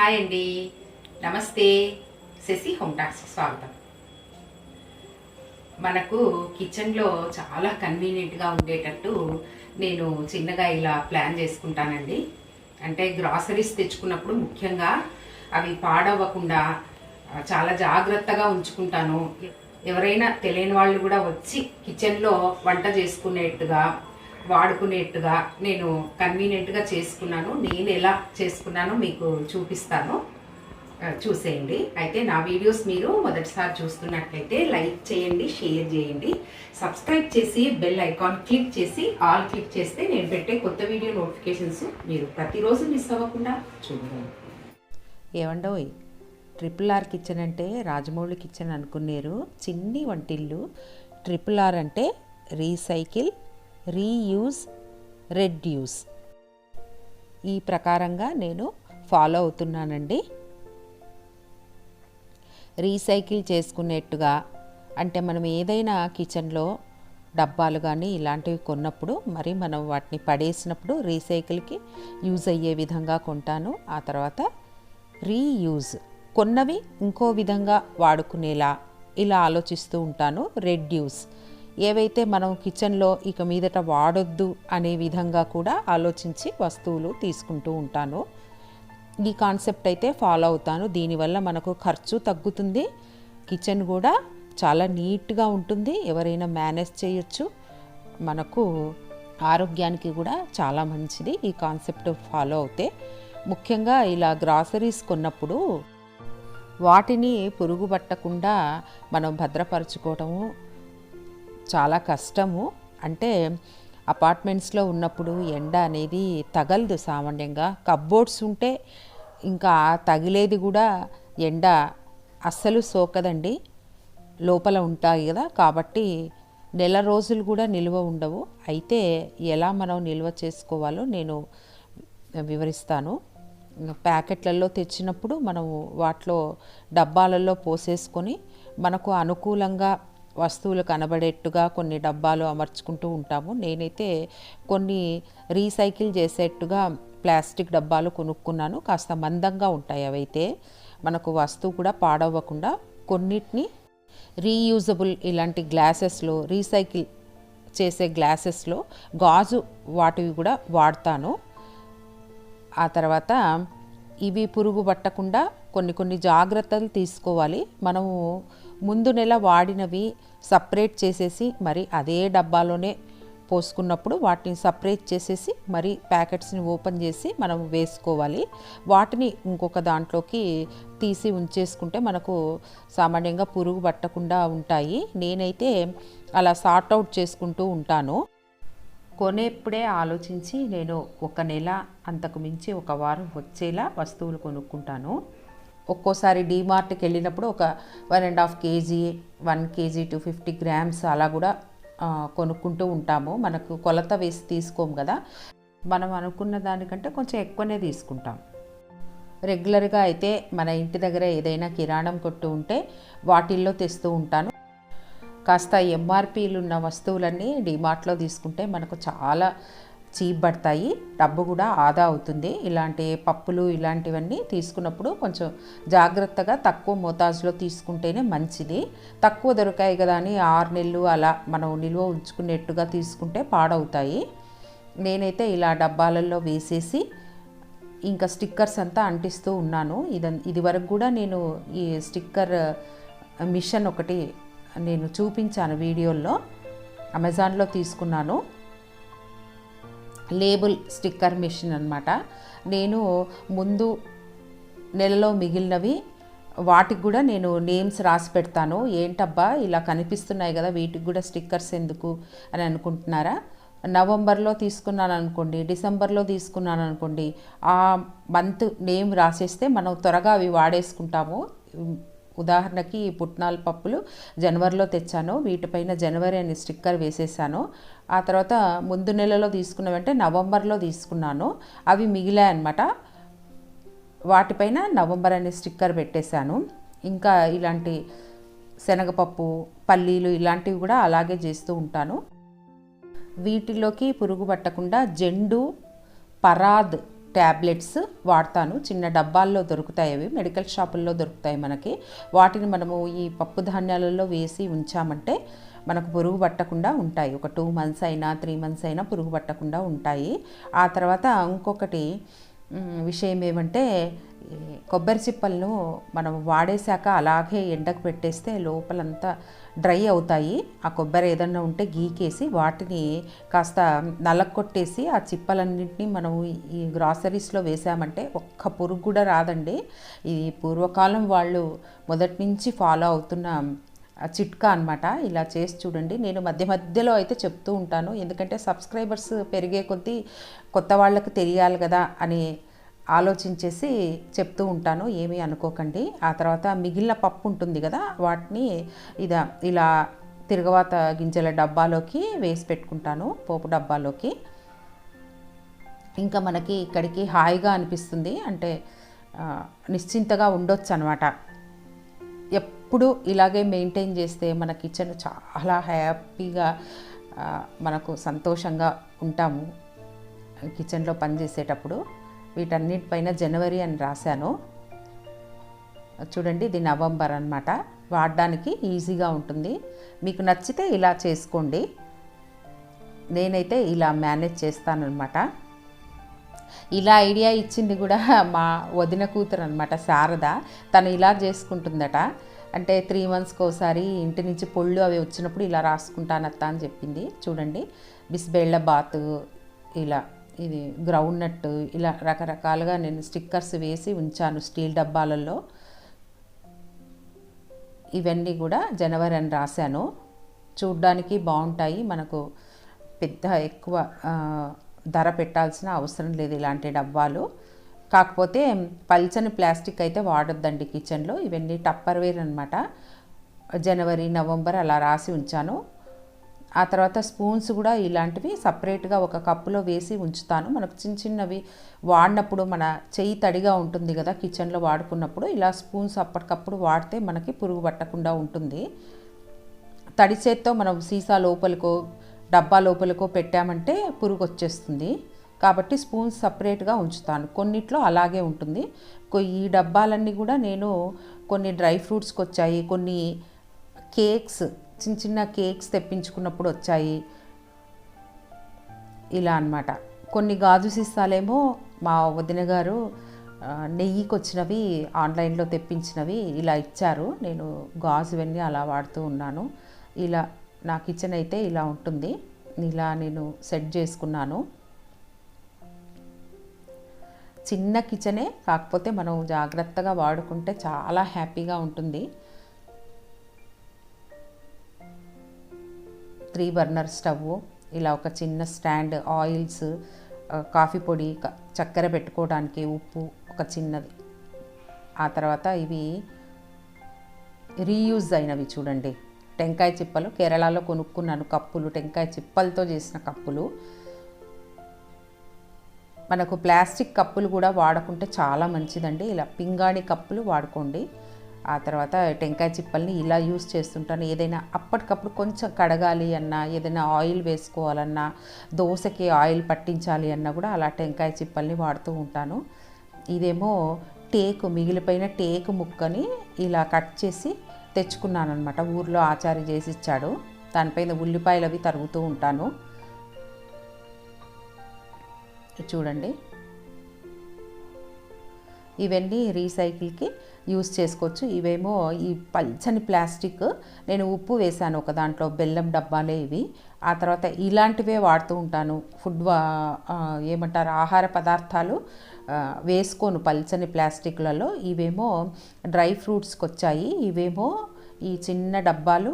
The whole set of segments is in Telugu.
హాయ్ అండి. నమస్తే. శశి హోమ్ టాక్స్కి స్వాగతం. మనకు కిచెన్లో చాలా కన్వీనియంట్గా ఉండేటట్టు నేను చిన్నగా ఇలా ప్లాన్ చేసుకుంటానండి. అంటే గ్రాసరీస్ తెచ్చుకున్నప్పుడు ముఖ్యంగా అవి పాడవ్వకుండా చాలా జాగ్రత్తగా ఉంచుకుంటాను. ఎవరైనా తెలియని వాళ్ళు కూడా వచ్చి కిచెన్లో వంట చేసుకునేట్టుగా వాడుకునేట్టుగా నేను కన్వీనియంట్గా చేసుకున్నాను. నేను ఎలా చేసుకున్నానో మీకు చూపిస్తాను. చూసేయండి. అయితే నా వీడియోస్ మీరు మొదటిసారి చూస్తున్నట్లయితే లైక్ చేయండి షేర్ చేయండి. సబ్స్క్రైబ్ చేసి బెల్ ఐకాన్ క్లిక్ చేసి ఆల్ క్లిక్ చేస్తే నేను పెట్టే కొత్త వీడియో నోటిఫికేషన్స్ మీరు ప్రతిరోజు మిస్ అవ్వకుండా చూడండి. ఏమండోయ్? ట్రిపుల్ ఆర్ కిచెన్ అంటే రాజమౌళి కిచెన్ అనుకున్నారు చిన్ని వంటిల్లు. ట్రిపుల్ ఆర్ అంటే రీసైకిల్ రీయూజ్ రెడ్యూస్ ఈ ప్రకారంగా నేను ఫాలో అవుతున్నానండి. రీసైకిల్ చేసుకునేట్టుగా అంటే మనం ఏదైనా కిచెన్లో డబ్బాలు కానీ ఇలాంటివి కొన్నప్పుడు మరి మనం వాటిని పడేసినప్పుడు రీసైకిల్కి యూజ్ అయ్యే విధంగా కొంటాను. ఆ తర్వాత రీయూజ్ కొన్నవి ఇంకో విధంగా వాడుకునేలా ఇలా ఆలోచిస్తూ ఉంటాను. రెడ్యూస్ ఏవైతే మనం కిచెన్లో ఇక మీదట వాడొద్దు అనే విధంగా కూడా ఆలోచించి వస్తువులు తీసుకుంటూ ఉంటాను. ఈ కాన్సెప్ట్ అయితే ఫాలో అవుతాను. దీనివల్ల మనకు ఖర్చు తగ్గుతుంది. కిచెన్ కూడా చాలా నీట్గా ఉంటుంది. ఎవరైనా మేనేజ్ చేయొచ్చు. మనకు ఆరోగ్యానికి కూడా చాలా మంచిది ఈ కాన్సెప్ట్ ఫాలో అవుతే. ముఖ్యంగా ఇలా గ్రాసరీస్ కొన్నప్పుడు వాటిని పురుగు పట్టకుండా మనం భద్రపరచుకోవటము చాలా కష్టము. అంటే అపార్ట్మెంట్స్లో ఉన్నప్పుడు ఎండ అనేది తగలదు సామాన్యంగా. కబ్బోర్డ్స్ ఉంటే ఇంకా తగిలేది కూడా ఎండ అస్సలు సోకదండి. లోపల ఉంటాయి కదా. కాబట్టి నెల రోజులు కూడా నిల్వ ఉండవు. అయితే ఎలా మనం నిల్వ చేసుకోవాలో నేను వివరిస్తాను. ప్యాకెట్లలో తెచ్చినప్పుడు మనము వాటిలో డబ్బాలలో పోసేసుకొని మనకు అనుకూలంగా వస్తువులు కనబడేట్టుగా కొన్ని డబ్బాలు అమర్చుకుంటూ ఉంటాము. నేనైతే కొన్ని రీసైకిల్ చేసేట్టుగా ప్లాస్టిక్ డబ్బాలు కొనుక్కున్నాను. కాస్త మందంగా ఉంటాయి అవైతే. మనకు వస్తువు కూడా పాడవ్వకుండా కొన్నిటిని రీయూజబుల్ ఇలాంటి గ్లాసెస్లో రీసైకిల్ చేసే గ్లాసెస్లో గాజు వాటివి కూడా వాడతాను. ఆ తర్వాత ఇవి పురుగు పట్టకుండా కొన్ని కొన్ని జాగ్రత్తలు తీసుకోవాలి. మనము ముందు నెల వాడినవి సపరేట్ చేసేసి మరి అదే డబ్బాలోనే పోసుకున్నప్పుడు వాటిని సపరేట్ చేసేసి మరి ప్యాకెట్స్ని ఓపెన్ చేసి మనం వేసుకోవాలి. వాటిని ఇంకొక దాంట్లోకి తీసి ఉంచేసుకుంటే మనకు సామాన్యంగా పురుగు పట్టకుండా ఉంటాయి. నేనైతే అలా సార్ట్ అవుట్ చేసుకుంటూ ఉంటాను. కొనేప్పుడే ఆలోచించి నేను ఒక నెల అంతకు మించి ఒక వారం వచ్చేలా వస్తువులు కొనుక్కుంటాను. ఒక్కోసారి డీమార్ట్కి వెళ్ళినప్పుడు ఒక one and half KG one KG two fifty grams అలా కూడా కొనుక్కుంటూ ఉంటాము. మనకు కొలత వేసి తీసుకోము కదా. మనం అనుకున్న దానికంటే కొంచెం ఎక్కువనే తీసుకుంటాం. రెగ్యులర్గా అయితే మన ఇంటి దగ్గర ఏదైనా కిరాణం కొట్టు ఉంటే వాటిల్లో తెస్తూ ఉంటాను. కాస్త ఎంఆర్పీలు ఉన్న వస్తువులన్నీ డిమార్ట్లో తీసుకుంటే మనకు చాలా చీప్ పడతాయి డబ్బు కూడా ఆదా అవుతుంది. ఇలాంటి పప్పులు ఇలాంటివన్నీ తీసుకున్నప్పుడు కొంచెం జాగ్రత్తగా తక్కువ మోతాజులో తీసుకుంటేనే మంచిది. తక్కువ దొరికాయి కదా అని ఆరు నెలలు అలా మనం నిల్వ ఉంచుకునేట్టుగా తీసుకుంటే పాడవుతాయి. నేనైతే ఇలా డబ్బాలలో వేసేసి ఇంకా స్టిక్కర్స్ అంతా అంటిస్తూ ఉన్నాను. ఇది ఇది వరకు కూడా నేను ఈ స్టిక్కర్ మిషన్ ఒకటి నేను చూపించాను వీడియోల్లో అమెజాన్లో తీసుకున్నాను. లేబుల్ స్టిక్కర్ మిషన్ అనమాట నేను ముందు నెలలో మిగిలినవి వాటికి కూడా నేను నేమ్స్ రాసి పెడతాను. ఏంటబ్బా ఇలా కనిపిస్తున్నాయి కదా వీటికి కూడా స్టిక్కర్స్ ఎందుకు అని అనుకుంటున్నారా? నవంబర్లో తీసుకున్నాను అనుకోండి డిసెంబర్లో తీసుకున్నాను అనుకోండి ఆ మంత్ నేమ్ రాసేస్తే మనం త్వరగా అవి వాడేసుకుంటాము. ఉదాహరణకి ఈ పుట్నాల పప్పులు జనవరిలో తెచ్చాను వీటిపైన జనవరి అని స్టిక్కర్ వేసేసాను. ఆ తర్వాత ముందు నెలలో తీసుకున్నవంటే నవంబర్లో తీసుకున్నాను. అవి మిగిలాయి అనమాట వాటిపైన నవంబర్ అనే స్టిక్కర్ పెట్టేశాను. ఇంకా ఇలాంటి శనగపప్పు పల్లీలు ఇలాంటివి కూడా అలాగే చేస్తూ ఉంటాను. వీటిలోకి పురుగు పట్టకుండా జెండు పరాద్ ట్యాబ్లెట్స్ వాడతాను. చిన్న డబ్బాల్లో దొరుకుతాయి అవి. మెడికల్ షాపుల్లో దొరుకుతాయి మనకి. వాటిని మనము ఈ పప్పు ధాన్యాలలో వేసి ఉంచామంటే మనకు పురుగు పట్టకుండా ఉంటాయి. ఒక టూ మంత్స్ అయినా త్రీ మంత్స్ అయినా పురుగు పట్టకుండా ఉంటాయి. ఆ తర్వాత ఇంకొకటి విషయం ఏమంటే కొబ్బరి చిప్పలను మనం వాడేశాక అలాగే ఎండకు పెట్టేస్తే లోపలంతా డ్రై అవుతాయి. ఆ కొబ్బరి ఏదన్నా ఉంటే గీకేసి వాటిని కాస్త నలకొట్టేసి ఆ చిప్పలన్నింటినీ మనం ఈ గ్రాసరీస్లో వేసామంటే ఒక్క పురుగు కూడా రాదండి. ఇది పూర్వకాలం వాళ్ళు మొదటి నుంచి ఫాలో అవుతున్న చిట్కా అనమాట ఇలా చేసి చూడండి. నేను మధ్య మధ్యలో అయితే చెప్తూ ఉంటాను. ఎందుకంటే సబ్స్క్రైబర్స్ పెరిగే కొద్దీ కొత్త వాళ్ళకి తెలియాలి కదా అని ఆలోచించేసి చెప్తూ ఉంటాను ఏమీ అనుకోకండి. ఆ తర్వాత మిగిలిన పప్పు ఉంటుంది కదా వాటిని ఇదా ఇలా తిరగవాత గింజల డబ్బాలోకి వేసి పెట్టుకుంటాను పోపు డబ్బాలోకి. ఇంకా మనకి ఇక్కడికి హాయిగా అనిపిస్తుంది అంటే నిశ్చింతగా ఉండొచ్చు అనమాట ఎప్పుడు ఇలాగే మెయింటైన్ చేస్తే మన కిచెన్ చాలా హ్యాపీగా మనకు సంతోషంగా ఉంటాము కిచెన్లో పనిచేసేటప్పుడు వీటన్నిటిపైన జనవరి అని రాశాను. చూడండి ఇది నవంబర్ అన్నమాట. వాడడానికి ఈజీగా ఉంటుంది. మీకు నచ్చితే ఇలా చేసుకోండి. నేనైతే ఇలా మేనేజ్ చేస్తానన్నమాట. ఇలా ఐడియా ఇచ్చింది కూడా మా వదిన కూతురు అనమాట శారద. తను ఇలా చేసుకుంటుందట. అంటే త్రీ మంత్స్కి ఒకసారి ఇంటి నుంచి పొళ్ళు అవి వచ్చినప్పుడు ఇలా రాసుకుంటానత్తా అని చెప్పింది. చూడండి బిస్బెళ్ళ బాత్ ఇలా. ఇది గ్రౌండ్ నట్ ఇలా రకరకాలుగా నేను స్టిక్కర్స్ వేసి ఉంచాను స్టీల్ డబ్బాలలో. ఇవన్నీ కూడా జనవరి అని రాశాను. చూడ్డానికి బాగుంటాయి. మనకు పెద్ద ఎక్కువ ధర పెట్టాల్సిన అవసరం లేదు ఇలాంటి డబ్బాలు. కాకపోతే పల్చని ప్లాస్టిక్ అయితే వాడొద్దండి కిచెన్లో ఇవన్నీ టప్పర్వేర్ అనమాట జనవరి నవంబర్ అలా రాసి ఉంచాను. ఆ తర్వాత స్పూన్స్ కూడా ఇలాంటివి సపరేట్గా ఒక కప్పులో వేసి ఉంచుతాను. మనకు చిన్న చిన్నవి వాడినప్పుడు మన చెయ్యి తడిగా ఉంటుంది కదా కిచెన్లో వాడుకున్నప్పుడు ఇలా స్పూన్స్ అప్పటికప్పుడు వాడితే మనకి పురుగు పట్టకుండా ఉంటుంది. తడి చేత్తో మనం సీసా లోపలికో డబ్బా లోపలికో పెట్టామంటే పురుగు వచ్చేస్తుంది. కాబట్టి స్పూన్స్ సపరేట్గా ఉంచుతాను. కొన్నిట్లో అలాగే ఉంటుంది. ఈ డబ్బాలన్నీ కూడా నేను కొన్ని డ్రై ఫ్రూట్స్కి వచ్చాయి కొన్ని కేక్స్ చిన్న చిన్న కేక్స్ తెప్పించుకున్నప్పుడు వచ్చాయి. ఇలా అన్నమాట. కొన్ని గాజు సీసాలేమో మా వదిన గారు నెయ్యికి వచ్చినవి ఆన్లైన్లో తెప్పించినవి ఇలా ఇచ్చారు. నేను గాజువన్నీ అలా వాడుతూ ఉన్నాను. ఇలా నా కిచెన్ అయితే ఇలా ఉంటుంది. ఇలా నేను సెట్ చేసుకున్నాను. చిన్న కిచెనే కాకపోతే మనం జాగ్రత్తగా వాడుకుంటే చాలా హ్యాపీగా ఉంటుంది. త్రీ బర్నర్ స్టవ్ ఇలా ఒక చిన్న స్టాండ్ ఆయిల్స్ కాఫీ పొడి క- చక్కెర పెట్టుకోవడానికి ఉప్పు ఒక చిన్నది. ఆ తర్వాత ఇవి రీయూజ్ అయినవి చూడండి. టెంకాయ చిప్పలు కేరళలో కొనుక్కున్నాను కప్పులు టెంకాయ చిప్పలతో చేసిన కప్పులు. మనకు ప్లాస్టిక్ కప్పులు కూడా వాడకుంటే చాలా మంచిదండి. ఇలా పింగాణి కప్పులు వాడుకోండి. ఆ తర్వాత టెంకాయ చిప్పల్ని ఇలా యూస్ చేస్తుంటాను. ఏదైనా అప్పటికప్పుడు కొంచెం కడగాలి అన్నా ఏదైనా ఆయిల్ వేసుకోవాలన్నా దోశకి ఆయిల్ పట్టించాలి అన్నా కూడా అలా టెంకాయ చిప్పల్ని వాడుతూ ఉంటాను. ఇదేమో టేకు మిగిలిపోయిన టేకు ముక్కని ఇలా కట్ చేసి తెచ్చుకున్నాను అనమాట ఊర్లో ఆచారి చేసి ఇచ్చాడు. దానిపైన ఉల్లిపాయలు అవి తరుగుతూ ఉంటాను. చూడండి. ఇవన్నీ రీసైకిల్కి యూస్ చేసుకోవచ్చు. ఇవేమో ఈ పల్చని ప్లాస్టిక్ నేను ఉప్పు వేశాను ఒక దాంట్లో బెల్లం డబ్బాలే ఇవి. ఆ తర్వాత ఇలాంటివే వాడుతూ ఉంటాను. ఫుడ్ ఏమంటారు ఆహార పదార్థాలు వేసుకోను పల్చని ప్లాస్టిక్లలో. ఇవేమో డ్రై ఫ్రూట్స్కి వచ్చాయి. ఇవేమో ఈ చిన్న డబ్బాలు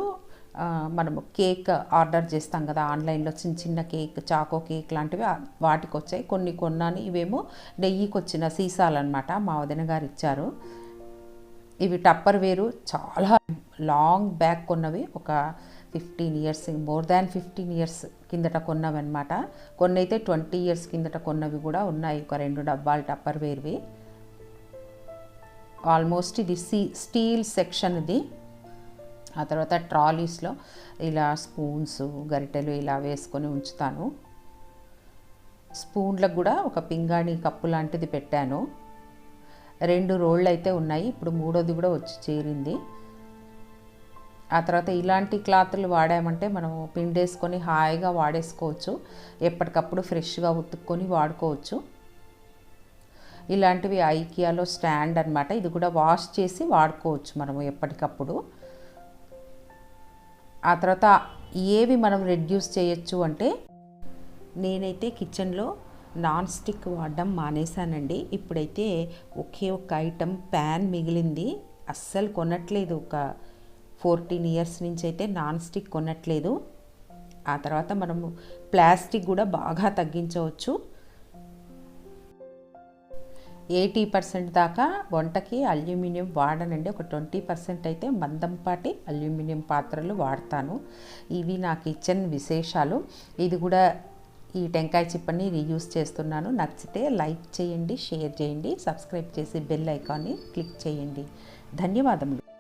మనము కేక్ ఆర్డర్ చేస్తాం కదా ఆన్లైన్లో చిన్న చిన్న కేక్ చాకో కేక్ లాంటివి వాటికి వచ్చాయి కొన్ని కొన్నాను. ఇవేమో నెయ్యికి వచ్చిన సీసాలు అనమాట మా వదిన గారు ఇచ్చారు. ఇవి టప్పర్ వేరు. చాలా లాంగ్ బ్యాక్ కొన్నవి. ఒక fifteen years more than fifteen years కిందట కొన్నవి అనమాట కొన్ని అయితే ట్వంటీ ఇయర్స్ కిందట కొన్నవి కూడా ఉన్నాయి. ఒక రెండు డబ్బాలు టప్పర్ వేర్వి. ఆల్మోస్ట్ ఇది సీ స్టీల్ సెక్షన్ ఇది ఆ తర్వాత ట్రాలీస్లో ఇలా స్పూన్స్ గరిటెలు ఇలా వేసుకొని ఉంచుతాను. స్పూన్లకు కూడా ఒక పింగాణి కప్పు లాంటిది పెట్టాను. రెండు రోళ్ళు అయితే ఉన్నాయి. ఇప్పుడు మూడోది కూడా వచ్చి చేరింది. ఆ తర్వాత ఇలాంటి క్లాత్లు వాడామంటే మనం పిండేసుకొని హాయిగా వాడేసుకోవచ్చు. ఎప్పటికప్పుడు ఫ్రెష్గా ఉతుక్కొని వాడుకోవచ్చు. ఇలాంటివి ఐకియాలో స్టాండ్ అనమాట ఇది కూడా వాష్ చేసి వాడుకోవచ్చు మనము ఎప్పటికప్పుడు. ఆ తర్వాత ఏవి మనం రెడ్యూస్ చేయొచ్చు అంటే నేనైతే కిచెన్లో నాన్ స్టిక్ వాడడం మానేశానండి. ఇప్పుడైతే ఒకే ఒక ఐటెం ప్యాన్ మిగిలింది. అస్సలు కొనట్లేదు. ఒక ఫోర్టీన్ ఇయర్స్ నుంచి అయితే నాన్ స్టిక్ కొనట్లేదు. ఆ తర్వాత మనము ప్లాస్టిక్ కూడా బాగా తగ్గించవచ్చు. ఎయిటీ పర్సెంట్ దాకా వంటకి అల్యూమినియం వాడనండి. ఒక ట్వంటీ పర్సెంట్ అయితే మందంపాటి అల్యూమినియం పాత్రలు వాడతాను. ఇవి నా కిచెన్ విశేషాలు. ఇది కూడా ఈ టెంకాయ చిప్పని రీయూస్ చేస్తున్నాను. నచ్చితే లైక్ చేయండి షేర్ చేయండి సబ్స్క్రైబ్ చేసి బెల్ ఐకాన్ని క్లిక్ చేయండి. ధన్యవాదములు.